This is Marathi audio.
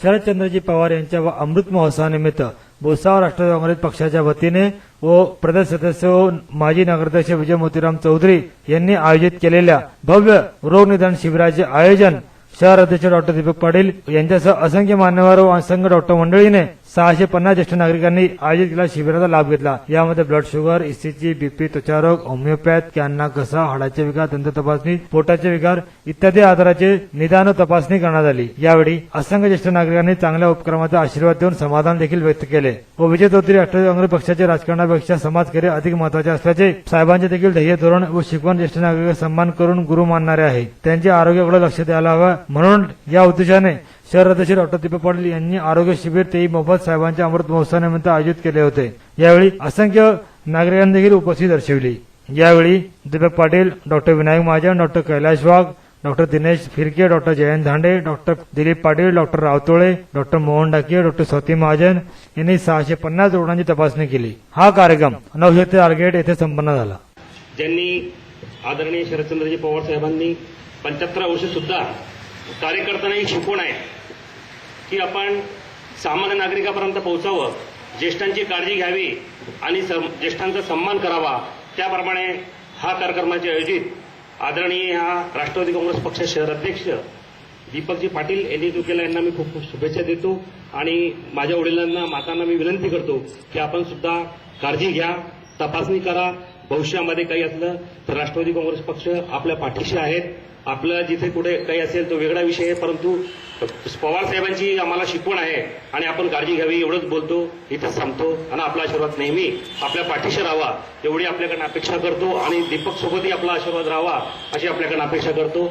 शरदचंद्रजी पवार यांच्या व अमृत महोत्सवानिमित्त भुसावळ राष्ट्रवादी काँग्रेस पक्षाच्या वतीने व प्रदेश सदस्य व माजी नगराध्यक्ष विजय मोतीराम चौधरी यांनी आयोजित केलेल्या भव्य रोगनिदान शिबिराचे आयोजन शहर अध्यक्ष डॉक्टर दीपक पाटील यांच्यासह असंख्य मान्यवर व असंख्य डॉक्टर मंडळीने सहाशे पन्नास ज्येष्ठ नागरिकांनी आयोजित केलेल्या शिबिराचा लाभ घेतला. यामध्ये ब्लड शुगर इसीजी बीपी त्वचारोग होमिओपॅथ कॅन्ना घसा हाडाचे विकार दंत तपासणी पोटाचे विकार इत्यादी आजाराचे निदान तपासणी करण्यात आली. यावेळी असंख्य ज्येष्ठ नागरिकांनी चांगल्या उपक्रमाचा आशीर्वाद देऊन समाधान देखील व्यक्त केले. व विजय चौधरी राष्ट्रवादी काँग्रेस पक्षाचे राजकारणापेक्षा समाजकार्य अधिक महत्त्वाचे असल्याचे साहेबांचे देखील ध्येय धोरण व शिकवण ज्येष्ठ नागरिक सन्मान करून गुरु मानणारे आहे. त्यांच्या आरोग्याकडे लक्ष द्यायला हवं म्हणून या उद्देशाने शहर अध्यक्ष डॉक्टर दीपक पाटील यांनी आरोग्य शिबिर तेही मोफत साहेबांच्या अमृत महोत्सवानिमित्त आयोजित केले होते. यावेळी असंख्य नागरिकांनी देखील उपस्थिती दर्शवली. यावेळी Deepak Patil doctor Vinayak Mahajan doctor Kailash Wagh doctor Dinesh Firke doctor Jayant Dhande doctor Dilip Patil doctor Rawtole doctor Mohan Dake doctor Swati Mahajan यांनी सहाशे पन्नास रुग्णांची तपासणी केली. हा कार्यक्रम नवशक्ती टार्गेट येथे संपन्न झाला. ज्यांनी आदरणीय शरदचंद्रजी पवार साहेबांनी पंच्याहत्तर वर्ष सुद्धा कार्यकर्त्यांना ही शिकवण आहे की आपण सामान्य नागरिकापर्यंत पोहोचावं ज्येष्ठांची काळजी घ्यावी आणि सम- ज्येष्ठांचा सन्मान करावा. त्याप्रमाणे हा कार्यक्रमाचे आयोजित आदरणीय हा राष्ट्रवादी काँग्रेस पक्ष शहर अध्यक्ष दीपकजी पाटील यांनी जो केला यांना मी खूप खूप शुभेच्छा देतो. आणि माझ्या वडिलांना मातांना मी विनंती करतो की आपण सुद्धा काळजी घ्या तपासणी करा भविष्यामध्ये काही असलं तर राष्ट्रवादी काँग्रेस पक्ष आपल्या पाठीशी आहेत. आपलं जिथे कुठे काही असेल तो वेगळा विषय आहे परंतु पवार साहेबांची आम्हाला शिकवण आहे आणि आपण काळजी घ्यावी एवढंच बोलतो इथं संपतो आणि आपला आशीर्वाद नेहमी आपल्या पाठीशी राहावा. एवढी आपल्याकडनं अपेक्षा करतो आणि दीपक सोबतही आपला आशीर्वाद राहावा अशी आपल्याकडनं अपेक्षा करतो.